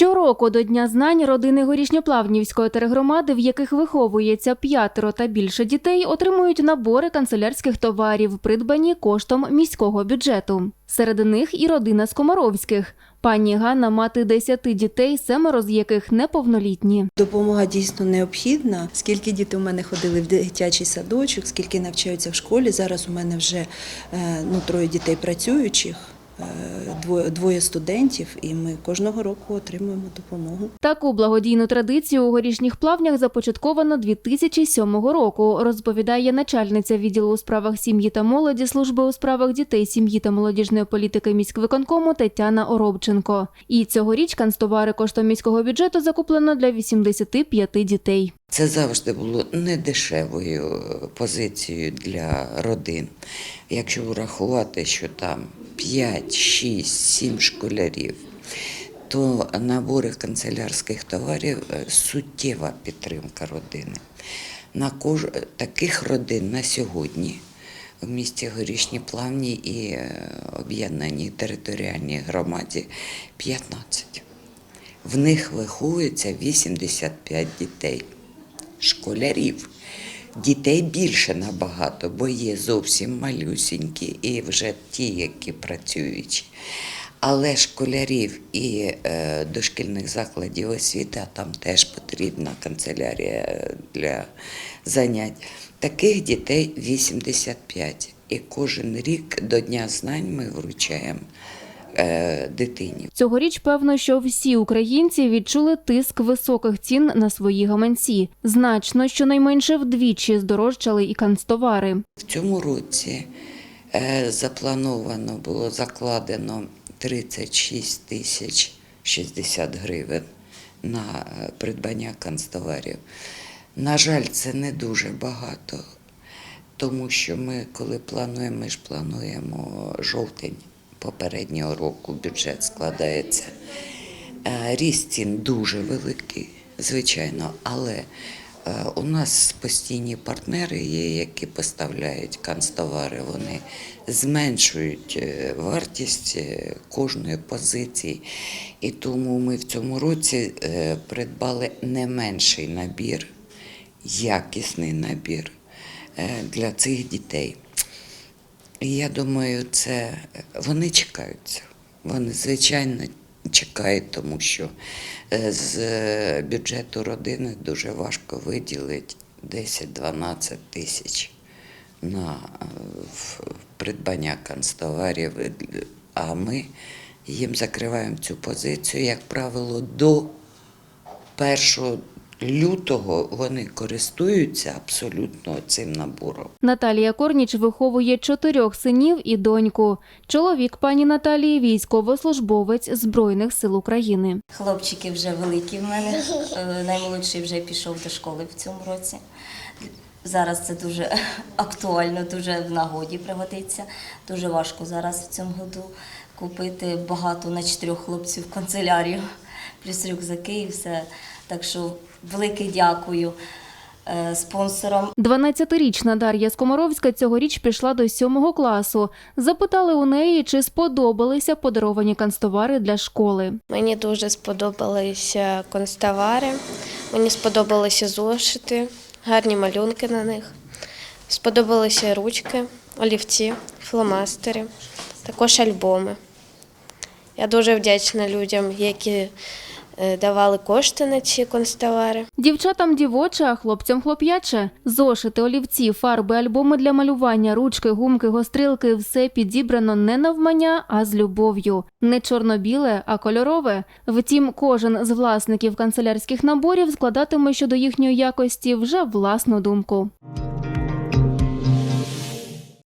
Щороку до Дня знань родини горішньоплавнівської тергромади, в яких виховується п'ятеро та більше дітей, отримують набори канцелярських товарів, придбані коштом міського бюджету. Серед них і родина Скомаровських. Пані Ганна мати десяти дітей, семеро з яких неповнолітні. Допомога дійсно необхідна. Скільки діти у мене ходили в дитячий садочок, скільки навчаються в школі. Зараз у мене вже е, ну, троє дітей працюючих, двоє, студентів, і ми кожного року отримуємо допомогу. Таку благодійну традицію у горішніх плавнях започатковано 2007 року, розповідає начальниця відділу у справах сім'ї та молоді служби у справах дітей, сім'ї та молодіжної політики міськвиконкому Тетяна Оробченко. І цьогоріч канцтовари коштом міського бюджету закуплено для 85 дітей. Це завжди було недешевою е, позицією для родин. Якщо врахувати, що там 5, 6, 7 школярів, то набори канцелярських товарів е, суттєва підтримка родини. На кож... Таких родин на сьогодні в місті Горішні Плавні і е, об'єднаній територіальній громаді 15. В них виховується 85 дітей, школярів. Дітей більше набагато, бо є зовсім малюсінькі і вже ті, які працюючі. Але школярів і е, дошкільних закладів освіти, а там теж потрібна канцелярія для занять. Таких дітей 85. І кожен рік до Дня знань ми вручаємо дитині. Цьогоріч певно, що всі українці відчули тиск високих цін на свої гаманці. Значно, щонайменше вдвічі здорожчали і канцтовари. В цьому році е, заплановано було закладено 36 тисяч 60 гривень на е, придбання канцтоварів. На жаль, це не дуже багато, тому що ми, коли плануємо, ми ж плануємо жовтень попереднього року, бюджет складається. Е, Ріст цін дуже великий, звичайно, але е, у нас постійні партнери є, які поставляють канцтовари. Вони зменшують е, вартість кожної позиції. І тому ми в цьому році придбали не менший набір, якісний набір для цих дітей. Я думаю, це вони чекаються. Вони, звичайно, чекають, тому що е, з е, бюджету родини дуже важко виділити 10-12 тисяч на е, придбання канцтоварів. А ми їм закриваємо цю позицію, як правило, до 1 лютого вони користуються абсолютно цим набором. Наталія Корніч виховує чотирьох синів і доньку. Чоловік пані Наталії військовослужбовець Збройних сил України. Хлопчики вже великі в мене. Е, Наймолодший вже пішов до школи в цьому році. Зараз це дуже актуально, дуже в нагоді пригодиться. Дуже важко зараз в цьому году купити багато на чотирьох хлопців канцелярію, плюс рюкзаки і все. Так що велике дякую е, спонсорам. 12-річна Дар'я Скоморовська цьогоріч пішла до сьомого класу. Запитали у неї, чи сподобалися подаровані канцтовари для школи. Мені дуже сподобалися констовари, мені сподобалися зошити, гарні малюнки на них. Сподобалися ручки, олівці, фломастери, також альбоми. Я дуже вдячна людям, які е, давали кошти на ці констовари. Дівчатам дівоче, а хлопцям хлоп'яче. Зошити, олівці, фарби, альбоми для малювання, ручки, гумки, гострилки – все підібрано не навмання, а з любов'ю. Не чорно-біле, а кольорове. Втім, кожен з власників канцелярських наборів складатиме щодо їхньої якості вже власну думку.